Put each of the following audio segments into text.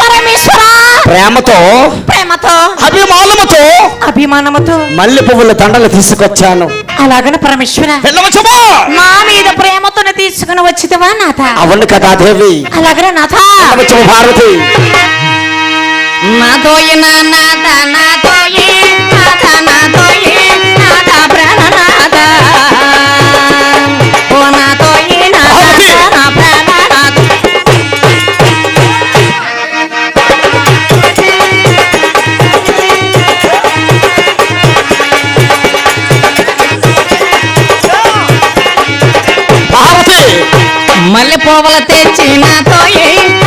పరమేశ్వర. ప్రేమతో ప్రేమతో. అభిమానముతో అభిమానముతో. మల్లె పువ్వుల దండలు తీసుకొచ్చాను. అలాగన పరమేశ్వర. మా మీద ప్రేమతోనే తీసుకుని వచ్చిదవా నాథ? అవును కదా దేవి. అలాగన నాథ? భారతి. నాతోయి నా నాథ నాతోయి మల్లె పువ్వుల తెచ్చి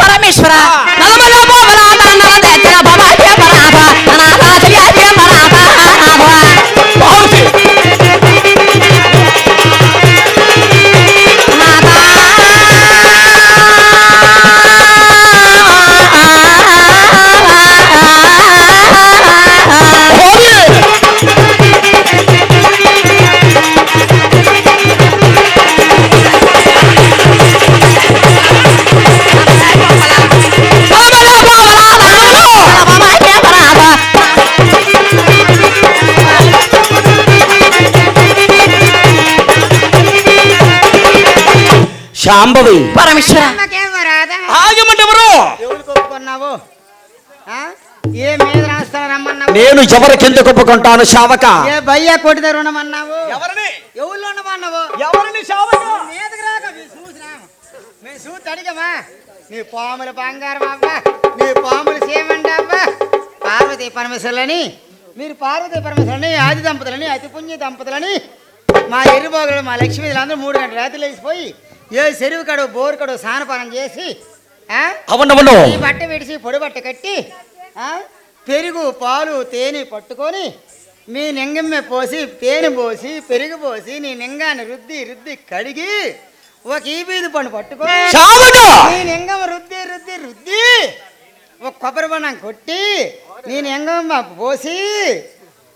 పరమేశ్వర శాంభవి పరమేశ్వర. ఆగమంటే ఎవరు? ఎవరు కొప్పుకున్నావు ఆ? ఏ మీద రాస్తాను రమ్మన్నావు? నేను ఎవరికెందుకు ఒప్పుకుంటాను శావక? ఏ భయ్య కొట్టిద రుణమన్నావు? ఎవరిని? ఎవరిలో ఉండమన్నావు ఎవరిని శావక? మీదకి రాక మేము చూసి అడిగామా నీ పాముల బంగారం అవ్వా. నీ పాములు సేమండి అవ్వా. పార్వతీ పరమేశ్వరులని మీరు పార్వతీ పరమేశ్వరుని ఆది దంపతులని అతి పుణ్య దంపతులని మా ఎర్రిబోగులు మా లక్ష్మీ అందరూ మూడు గంటల రాత్రి లేచిపోయి ఏ చెరువు కడు బోరు కడు స్నానపానం చేసి ఆ? అవునవును ఈ బట్ట విడిచి పొడి బట్ట కట్టి పెరుగు పాలు తేనె పట్టుకొని మీ నింగమ్మె పోసి తేనె పోసి పెరుగు పోసి నీ నింగాన్ని రుద్ది రుద్ది కడిగి ఒక ఈ బీది పండు పట్టుకొని నీ నింగమ్మ రుద్ది రుద్ది రుద్ది ఒక కొబ్బరి బొండం కొట్టి నీ నింగమ్మ పోసి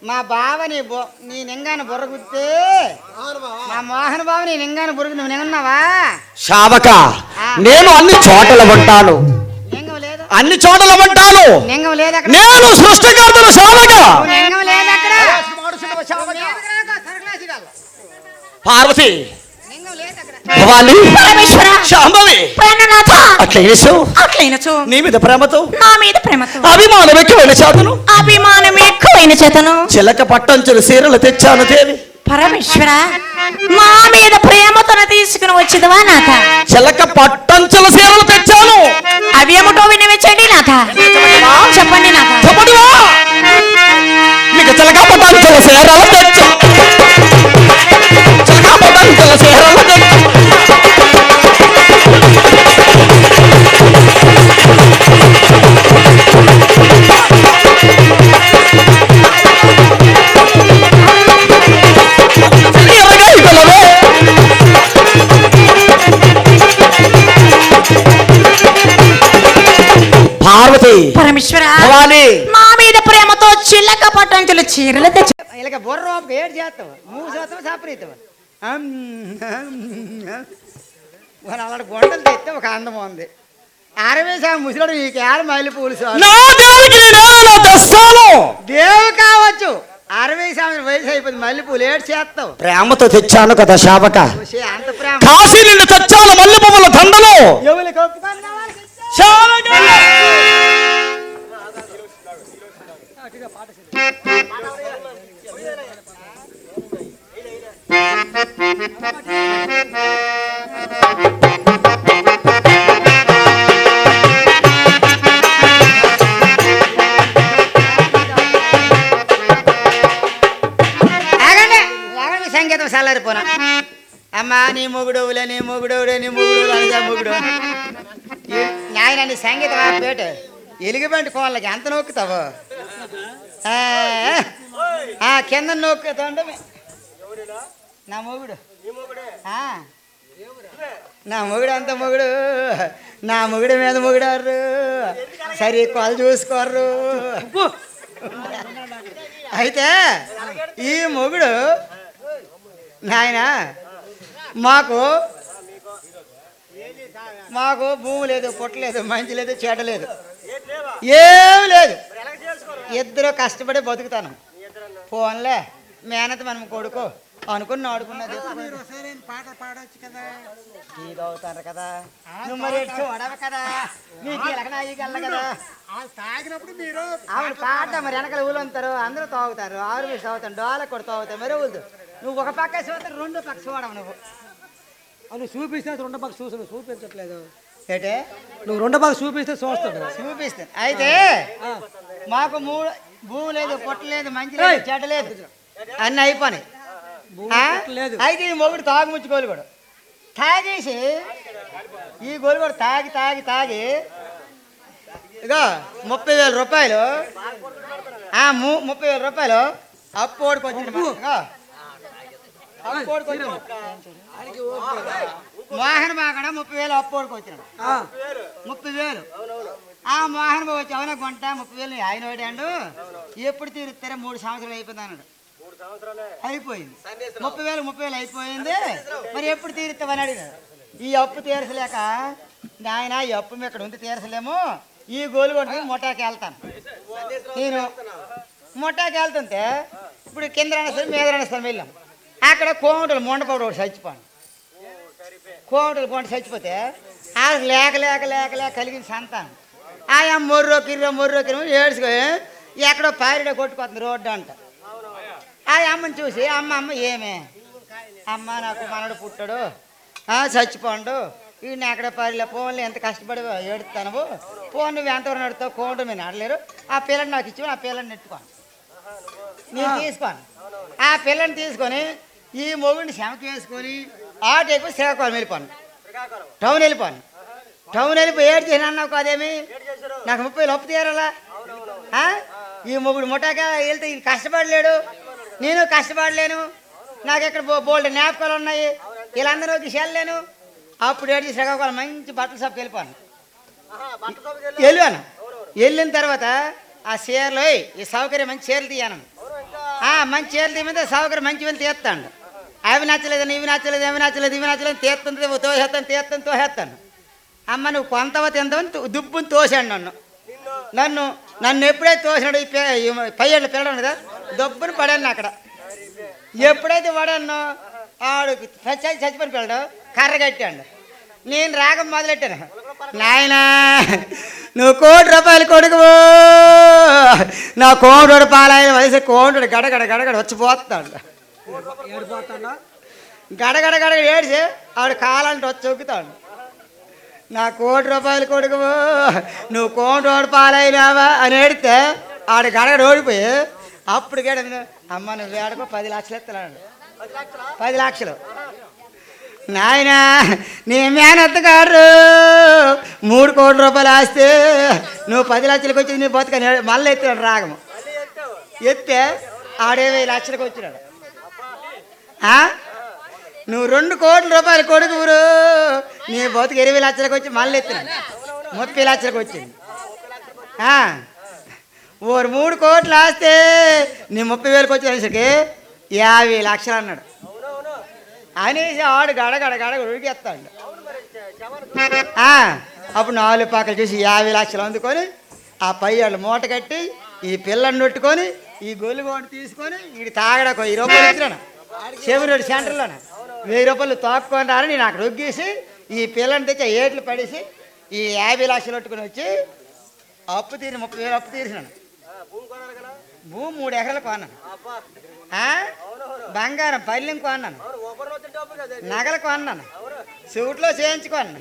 మా బావ నీ బొ నీ నింగాన్ని బుర్ర గుద్దే మా మోహన్ బావ నీ నింగాన్ని బుర్ర నువ్వు నింగున్నావా? శావక నేను అన్ని చోట్ల ఉంటాను. నింగం లేదు అన్ని చోట్ల ఉంటాను. నింగం లేదు అక్కడ నేను సృష్టికర్తను శావక నువ్వు నింగం లేదు అక్కడ పార్వతి భవాని. పరమేశ్వర. శాంభవి ప్రాణనాథ. అట్లా వేసు అట్లయినచో. నీ మీద ప్రేమతో? నా మీద ప్రేమతో. అభిమానం ఎక్కువైన చేతను? అభిమానం ఎక్కువైన చేతను. చిలక పట్టంచులు సీరలు తెచ్చాను దేవి. పరమేశ్వర మా మీద ప్రేమతోన తీసుకుని వచ్చిదవా నాథ? చిలక పట్టంచుల సీరలు తెచ్చాను. అవి ఏమిటో వినిపించండి నాథ. చెప్పండి నాథ. చెప్పడువా నీకు చిలక పట్టంచుల సీరలు పరమేశ్వర భవాని! మా మీద ప్రేమతో చిల్లక పట్టంచులు చీరలు తెచ్చు ఇలాగ బుర్ర ఏడు చేస్తావు. మూడు శాతం సాపరీతావు? అలాంటి తెస్తే ఒక అందం ఉంది. అరవై శాతం ముసలాడు నీకు ఏడ మైలు పూలు దేవు కావచ్చు. అరవై సంవత్సరం వయసు అయిపోయింది మల్లె పూలు ఏడు చేస్తావు. ప్రేమతో తెచ్చాను కదా శాపక. కాశీ నుండి తెచ్చాను మల్లె పువ్వుల దండలు. ఎవరికి సంగీతం సల్లారిపోనా అమ్మా నీ మొగుడవులే నీ మొగుడవులే నీ మొగుడు అనగా మొగుడు. నాయన నీ సంగీతం ఆ పేట? ఎలుగుబంటి కోళ్ళకి ఎంత నొక్కుతావు? కింద నొక్కుతాంటే నా మొగుడు. నా మొగుడు? అంత మొగుడు. నా మొగుడు మీద మొగుడారు. సరే కొలు చూసుకోర్రు. అయితే ఈ మొగుడు నాయన మాకు మాకు భూమి లేదు పొట్ట లేదు మంచి లేదు చెడ్డ లేదు. ఏం లేదు. ఇద్దరు కష్టపడి బతుకుతాను. ఫోన్లే మేనత మనం కొడుకు అనుకుని ఆడుకున్నది. పాట పాడొచ్చు కదా. ఇది అవుతారు కదా నువ్వు మరి చూడవు కదా. నీకు ఎలకనా ఈ గల్ల కదా. ఆ తాగినప్పుడు మీరు ఆవిడ పాట మరి వెనకాల ఊళ్ళు ఉంటారు అందరూ తాగుతారు ఆరు మీరు తాగుతారు డోల కూడా తాగుతారు మరి ఊళ్ళు నువ్వు ఒక పక్క చూస్తావు రెండు పక్క చూడవు నువ్వు. నువ్వు చూపిస్తే రెండు పక్క చూసు నువ్వు చూపించట్లేదు. ఏటే? నువ్వు రెండు పక్క చూపిస్తే చూస్తాడు. చూపిస్తాను. అయితే మాకు మూడు భూమి లేదు పొట్ట లేదు మంచి లేదు చెడ్డ లేదు. అన్నీ అయిపోయినాయి. అయితే ఈ మొగుడు తాగు ముచ్చుకోలు కూడా. తాగేసి ఈ గోలు కూడా తాగి తాగి తాగి ఇగో ముప్పై వేల రూపాయలు. ముప్పై వేల రూపాయలు అప్పు ఓడికొచ్చింది మోహన్ బాగడ ముప్పై వేలు అప్పు ఓడికొచ్చినాడు ముప్పై వేలు. ఆ మోహన్ బాబు వచ్చి అవునా కొంట ముప్పై వేలు ఆయన ఓడాడు ఎప్పుడు తీరుస్తారా మూడు సంవత్సరాలు అయిపోయింది అన్నాడు. అయిపోయింది. ముప్పై వేలు ముప్పై వేలు అయిపోయింది. మరి ఎప్పుడు తీరుస్తావని అడిగాడు ఈ అప్పు తీర్చలేక నాయన ఈ అప్పు ఇక్కడ ఉంది తీర్చలేము ఈ గోలు కొట్టుకుని ముఠాకి వెళ్తాను. నేను ముఠాకి వెళ్తుంటే ఇప్పుడు కింద రణస్థలం మీద రణస్థలం వెళ్ళాం. అక్కడ కోమటలు మొండపౌడు ఒకటి చచ్చిపోయాను. కోమటలు కొంట చచ్చిపోతే ఆ లేక లేక లేక లేక కలిగిన సంతానం. ఆయా మొర్రో కిర్రో మొర్రో కిర్రో ఏడ్చుకొని ఎక్కడో పారిడ కొట్టుకోతుంది రోడ్డు అంట. ఆ అమ్మని చూసి అమ్మ అమ్మ ఏమే? అమ్మ నాకు మనడు పుట్టాడు. ఆ, చచ్చిపోండు. వీడిని ఎక్కడ పారిలే? ఫోన్లు ఎంత కష్టపడి ఏడుతాను ఫోన్ నువ్వు ఎంతవరకు నడుతావు కోండు మీరు నడలేరు. ఆ పిల్లని నాకు ఇచ్చి ఆ పిల్లని నెట్టుకోను. నేను తీసుకోను. ఆ పిల్లని తీసుకొని ఈ మొగుడిని శమకి వేసుకొని ఆటో ఎక్కువ శ్రీకాకుళం. వెళ్ళిపోను టౌన్ వెళ్ళిపోను. టౌన్ వెళ్ళిపోయి ఏడు చేసిన అన్నావు కాదేమి? నాకు ముప్పై వేలు తీరాలా? ఈ మొగుడు ముఠాగా వెళ్తే ఇది కష్టపడలేడు. నేను కష్టపడలేను. నాకు ఇక్కడ బో బోల్డ్ జ్ఞాపకాలు ఉన్నాయి? వీళ్ళందరూ వెళ్ళలేను. అప్పుడు ఏడు శ్రీకాకుళం మంచి బట్టల షాప్కి వెళ్ళిపోను వెళ్ళాను. వెళ్ళిన తర్వాత ఆ చీరలో ఈ సౌకర్యం మంచి చీరలు తీయాను. మంచి చీరలు తీయమంటే సౌకర్యం మంచి వెళ్ళి తీస్తాడు. అవి నచ్చలేదు ఇవి నచ్చలేదు ఇవి నచ్చలేదు ఇవి నచ్చలేదు తీస్తుంది తోసేస్తాను తీస్తాను తోసేస్తాను. అమ్మ నువ్వు కొంతవ తిందామని దుబ్బుని తోసాడు నన్ను. నన్ను నన్ను ఎప్పుడైతే తోసినాడు ఈ పే- ఏళ్ళు పిల్లడు కదా దొబ్బుని పడాను అక్కడ. ఎప్పుడైతే పడాను ఆడు చచ్చి చచ్చిపోయి పిల్లడు కర్ర కట్టాడు. నేను రాగం మొదలెట్టాను. నాయన నువ్వు కోటి రూపాయలు కొడుకు నా కోటోడు పాలైన వయసు కోటోడు గడగడ గడగడ వచ్చిపోతాడు గడగడ గడగడ ఏడిసి ఆవిడ కాలంటే వచ్చి చొక్కుతాడు. నా కోటి రూపాయలు కొడుకు నువ్వు కోటోడు పాలైనావా అని ఏడితే ఆడ గడగడ ఓడిపోయి అప్పుడు గడ అమ్మ నువ్వు ఏడకో పది లక్షలు ఎత్తలాడు పది లక్షలు. నాయన నీ మేనత్త గారు మూడు కోట్ల రూపాయలు ఆస్తే నువ్వు పది లక్షలకు వచ్చి నీ బతుకని మళ్ళీ ఎత్తాడు రాగము. ఎత్తే ఆడే వెయ్యి లక్షలకు వచ్చినాడు? నువ్వు రెండు కోట్ల రూపాయలు కొడుకురు నీ బతుకు ఇరవై లక్షలకు వచ్చి మళ్ళీ ఎత్తిన. ముప్పై లక్షలకు వచ్చింది. ఓ ఓరు మూడు కోట్లు ఆస్తే నీ ముప్పై వేలకు వచ్చేసరికి యాభై లక్షలు అన్నాడు. అనేసి ఆడు గడ గడ ఉడికేస్తాడు అప్పుడు నాలుగు పక్కలు చూసి యాభై లక్షలు అందుకొని ఆ పై వాళ్ళు మూట కట్టి ఈ పిల్లని నొట్టుకొని ఈ గొల్లుగోడు తీసుకొని ఇది తాగడకు వెయ్యి రూపాయలు ఇచ్చినాను చెవిరెడ్డి సెంటర్లోనే. వెయ్యి రూపాయలు తాక్కుని రాని నేను అక్కడ ఒగ్గేసి ఈ పిల్లని తెచ్చి ఏట్లు పడేసి ఈ యాభై లక్షలు పట్టుకొని వచ్చి అప్పు తీరి ముప్పై వేలు అప్పు తీరిసినాను. భూమి మూడు ఎకరాలు కొన్నాను? బంగారం పల్లెం కొన్నాను. నగలు కొన్నాను. సూట్లో చేయించుకోన్నాను?